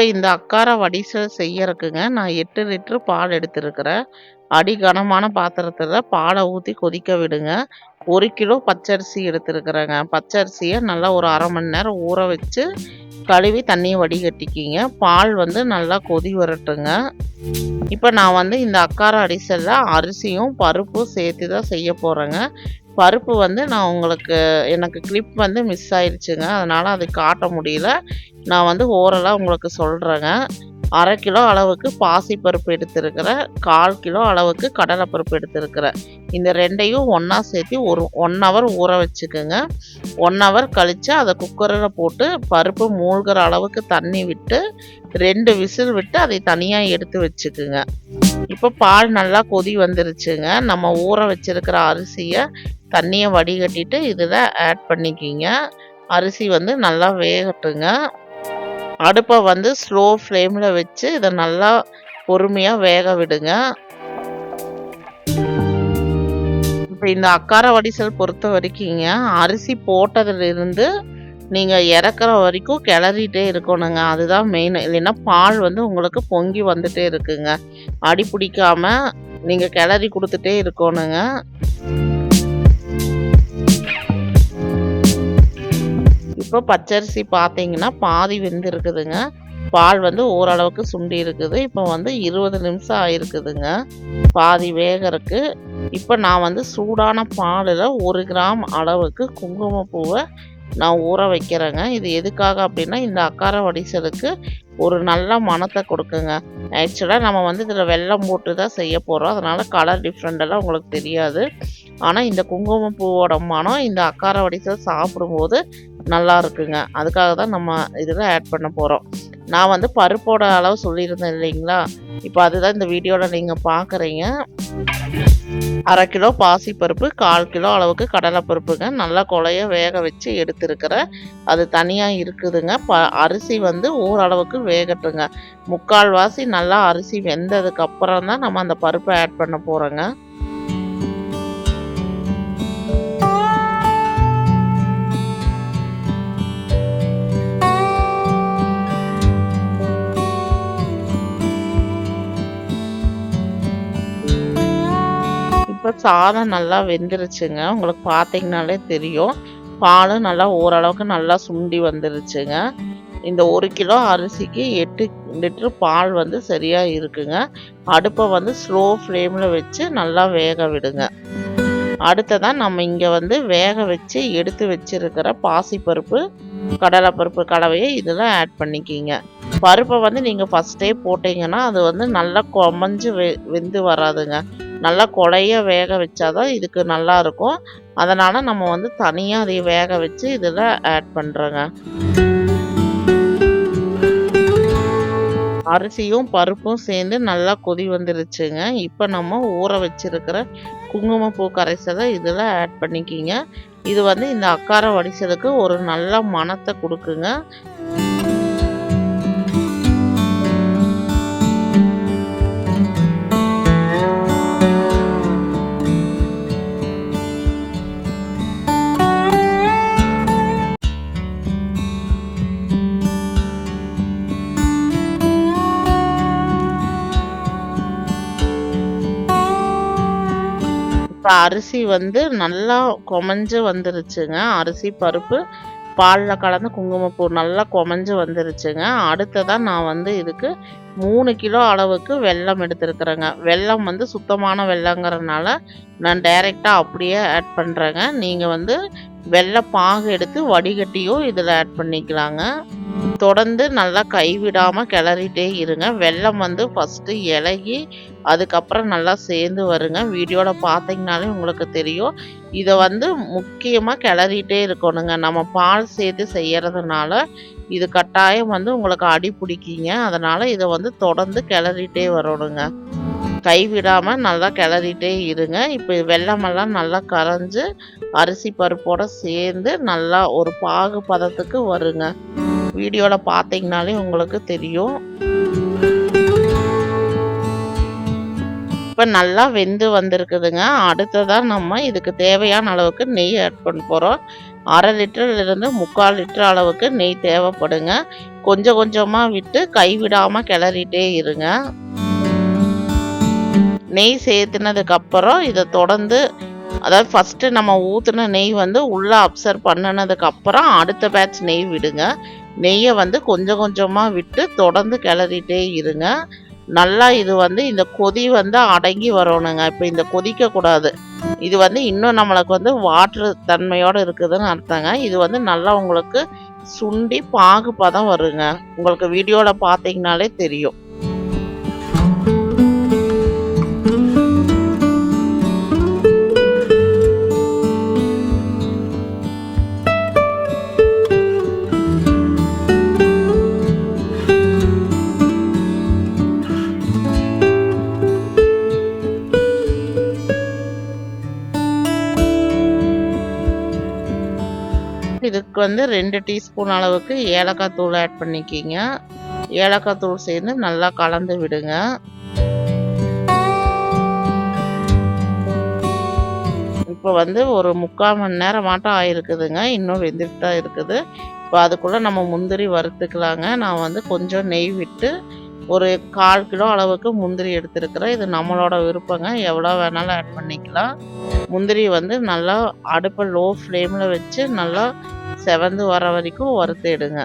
இப்போ இந்த அக்கார வடிசல் செய்யறதுக்குங்க நான் எட்டு லிட்டரு பால் எடுத்திருக்கிறேன். அடி கனமான பாத்திரத்தில் பாலை ஊற்றி கொதிக்க விடுங்க. ஒரு கிலோ பச்சரிசி எடுத்துருக்குறேங்க. பச்சரிசியை நல்லா ஒரு அரை மணி நேரம் ஊற வச்சு கழுவி தண்ணியை வடிகட்டிக்கிங்க. பால் வந்து நல்லா கொதி வரட்டுங்க. இப்போ நான் வந்து இந்த அக்கார அடிசலில் அரிசியும் பருப்பும் சேர்த்து தான் செய்ய போகிறேங்க பருப்பு வந்து நான் உங்களுக்கு எனக்கு கிளிப் வந்து மிஸ் ஆயிடுச்சுங்க அதனால் அது காட்ட முடியல. நான் வந்து ஓரலாக உங்களுக்கு சொல்கிறேங்க அரை கிலோ அளவுக்கு பாசிப்பருப்பு எடுத்துருக்கிறேன். கால் கிலோ அளவுக்கு கடலைப்பருப்பு எடுத்துருக்கிறேன். இந்த ரெண்டையும் ஒன்றா சேர்த்து ஒரு ஒன் ஹவர் ஊற வச்சுக்கோங்க. ஒன் ஹவர் கழித்து அதை குக்கரில் போட்டு பருப்பு மூழ்கிற அளவுக்கு தண்ணி விட்டு ரெண்டு விசில் விட்டு அதை தனியாக எடுத்து வச்சுக்குங்க. இப்போ பால் நல்லா கொதி வந்துருச்சுங்க. நம்ம ஊற வச்சுருக்கிற அரிசியை தண்ணியை வடிகட்டிட்டு இதில் ஆட் பண்ணிக்கிங்க. அரிசி வந்து நல்லா வேகட்டுங்க. அடுப்பை வந்து ஸ்லோ ஃப்ளேமில் வச்சு இதை நல்லா பொறுமையாக வேக விடுங்க. இப்போ இந்த அக்கார வடிசல் பொறுத்த வரைக்குங்க அரிசி போட்டதுலேருந்து நீங்கள் இறக்குற வரைக்கும் கிளறிட்டே இருக்கணுங்க. அதுதான் மெயின் இல்லைன்னா பால் வந்து உங்களுக்கு பொங்கி வந்துட்டே இருக்குங்க. அடி பிடிக்காம நீங்கள் கிளறி கொடுத்துட்டே இருக்கணுங்க. இப்போ பச்சரிசி பார்த்தீங்கன்னா பாதி வெந்து இருக்குதுங்க பால் வந்து ஓரளவுக்கு சுண்டி இருக்குது இப்போ வந்து இருபது நிமிஷம் ஆயிருக்குதுங்க. பாதி வேகறக்கு இப்போ நான் வந்து சூடான பாலில் ஒரு கிராம் அளவுக்கு குங்குமப்பூவை நான் ஊற வைக்கிறேங்க. இது எதுக்காக அப்படின்னா இந்த அக்கார வடிசலுக்கு ஒரு நல்ல மணத்தை கொடுக்குங்க. ஆக்சுவலாக நம்ம வந்து இதில் வெல்லம் போட்டு தான் செய்ய போகிறோம் அதனால் கலர் டிஃப்ரெண்டெல்லாம் உங்களுக்கு தெரியாது. ஆனால் இந்த குங்குமப்பூவோட மனம் இந்த அக்கார வடிசல் சாப்பிடும்போது நல்லா இருக்குங்க. அதுக்காக தான் நம்ம இதில் ஆட் பண்ண போகிறோம் நான் வந்து பருப்போட அளவு சொல்லியிருந்தேன் இல்லைங்களா? இப்போ அதுதான் இந்த வீடியோவில் நீங்கள் பார்க்குறீங்க அரை கிலோ பாசிப்பருப்பு கால் கிலோ அளவுக்கு கடலைப்பருப்புங்க நல்லா கொலைய வேக வச்சு எடுத்துருக்கிறேன் அது தனியாக இருக்குதுங்க. ப அரிசி வந்து ஓரளவுக்கு வேகட்டுங்க. முக்கால்வாசி நல்லா அரிசி வெந்ததுக்கப்புறம் தான் நம்ம அந்த பருப்பை ஆட் பண்ண போகிறோங்க இப்போ சாதம் நல்லா வெந்துருச்சுங்க. உங்களுக்கு பார்த்தீங்கனாலே தெரியும். பாலும் நல்லா ஓரளவுக்கு நல்லா சுண்டி வந்துருச்சுங்க. இந்த ஒரு கிலோ அரிசிக்கு எட்டு லிட்டர் பால் வந்து சரியாக இருக்குங்க. அடுப்பை வந்து ஸ்லோ ஃப்ளேமில் வச்சு நல்லா வேக விடுங்க. அடுத்ததான் நம்ம இங்கே வந்து வேக வச்சு எடுத்து வச்சிருக்கிற பாசிப்பருப்பு கடலைப்பருப்பு கலவையை இதில் ஆட் பண்ணிக்கிங்க. பருப்பை வந்து நீங்கள் ஃபஸ்ட்டே போட்டிங்கன்னா அது வந்து நல்லா கொமஞ்சு வெ வெந்து வராதுங்க. நல்லா கொலைய வேக வச்சாதான் இதுக்கு நல்லா இருக்கும் அதனால் நம்ம வந்து தனியாக அதை வேக வச்சு இதில் ஆட் பண்ணுறோங்க அரிசியும் பருப்பும் சேர்ந்து நல்லா கொதி வந்துருச்சுங்க. இப்போ நம்ம ஊற வச்சிருக்கிற குங்குமப்பூ கரைசலை இதில் ஆட் பண்ணிக்கிங்க. இது வந்து இந்த அக்கார வடிசலுக்கு ஒரு நல்ல மணத்தை கொடுக்குங்க. இப்போ அரிசி வந்து நல்லா கொமஞ்சு வந்துருச்சுங்க. அரிசி பருப்பு பாலில் கலந்து குங்குமப்பூ நல்லா கொமஞ்சு வந்துருச்சுங்க. அடுத்ததான் நான் வந்து இதுக்கு மூணு கிலோ அளவுக்கு வெல்லம் எடுத்துருக்குறேங்க. வெல்லம் வந்து சுத்தமான வெள்ளங்கிறதுனால நான் டைரெக்டாக அப்படியே ஆட் பண்ணுறேங்க நீங்கள் வந்து வெள்ளை பாகு எடுத்து வடிகட்டியும் இதில் ஆட் பண்ணிக்கலாங்க. தொடர்ந்து நல்லா கைவிடாமல் கிளறிட்டே இருங்க. வெள்ளம் வந்து ஃபஸ்ட்டு இலகி அதுக்கப்புறம் நல்லா சேர்ந்து வருங்க. வீடியோவில் பார்த்தீங்கனாலே உங்களுக்கு தெரியும். இதை வந்து முக்கியமாக கிளறிட்டே இருக்கணுங்க. நம்ம பால் சேர்த்து செய்கிறதுனால இது கட்டாயம் வந்து உங்களுக்கு அடி பிடிக்கிங்க. அதனால் இதை வந்து தொடர்ந்து கிளறிட்டே வரணுங்க. கைவிடாமல் நல்லா கிளறிட்டே இருங்க. இப்போ வெள்ளமெல்லாம் நல்லா கரைஞ்சி அரிசி பருப்போட சேர்ந்து நல்லா ஒரு பாகு பதத்துக்கு வருங்க. வீடியோவில் பார்த்தீங்கனாலே உங்களுக்கு தெரியும். இப்போ இப்போ நல்லா வெந்து வந்திருக்குதுங்க. அடுத்ததாக நம்ம இதுக்கு தேவையான அளவுக்கு நெய் ஆட் பண்ண போகிறோம் அரை லிட்டர்லேருந்து முக்கால் லிட்டர் அளவுக்கு நெய் தேவைப்படுங்க. கொஞ்சம் கொஞ்சமாக விட்டு கைவிடாமல் கிளறிட்டே இருங்க. நெய் சேர்த்துனதுக்கப்புறம் இதை தொடர்ந்து அதாவது ஃபஸ்ட்டு நம்ம ஊற்றின நெய் வந்து உள்ளே அப்சர்வ் பண்ணினதுக்கப்புறம் அடுத்த பேட்ச் நெய் விடுங்க. நெய்யை வந்து கொஞ்சம் கொஞ்சமாக விட்டு தொடர்ந்து கிளறிட்டே இருங்க. நல்லா இது வந்து இந்த கொதி வந்து அடங்கி வரணுங்க. இப்போ இந்த கொதிக்கக்கூடாது இது வந்து இன்னும் நம்மளுக்கு வந்து வாட்ரு தன்மையோடு இருக்குதுன்னு அர்த்தங்க. இது வந்து நல்லா உங்களுக்கு சுண்டி பாகு பதம் வருங்க. உங்களுக்கு வீடியோவில் பார்த்தீங்கனாலே தெரியும். இதுக்கு வந்து ரெண்டு டீஸ்பூன் அளவுக்கு ஏலக்காய் தூள் ஆட் பண்ணிக்கிங்க. ஏலக்காய் தூள் சேர்ந்து நல்லா கலந்து விடுங்க. இப்போ வந்து ஒரு முக்கால் மணி நேரம் மாட்டம் ஆயிருக்குதுங்க. இன்னும் வெந்துட்டு தான் இருக்குது. இப்போ அதுக்குள்ளே நம்ம முந்திரி வறுத்துக்கலாங்க. நான் வந்து கொஞ்சம் நெய் விட்டு ஒரு கால் கிலோ அளவுக்கு முந்திரி எடுத்துருக்குறேன். இது நம்மளோட விருப்பங்க. எவ்வளோ வேணாலும் ஆட் பண்ணிக்கலாம். முந்திரி வந்து நல்லா அடுப்பை லோ ஃப்ளேமில் வச்சு நல்லா செவந்து வர வரைக்கும் வறுத்து எடுங்க.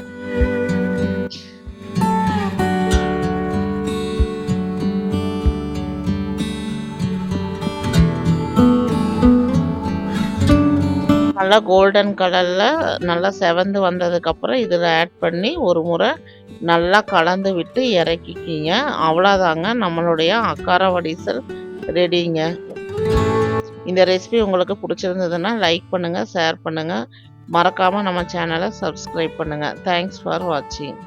நல்லா கோல்டன் கலரில் நல்லா செவந்து வந்ததுக்கப்புறம் இதில் ஆட் பண்ணி ஒரு முறை நல்லா கலந்து விட்டு இறக்கிக்கிங்க. அவ்வளோதாங்க நம்மளுடைய அக்கார வடிசல் ரெடிங்க இந்த ரெசிபி உங்களுக்கு பிடிச்சிருந்ததுன்னா லைக் பண்ணுங்கள் ஷேர் பண்ணுங்கள் மறக்காமல் நம்ம சேனலை சப்ஸ்கிரைப் பண்ணுங்கள் தேங்க்ஸ் ஃபார் வாட்சிங்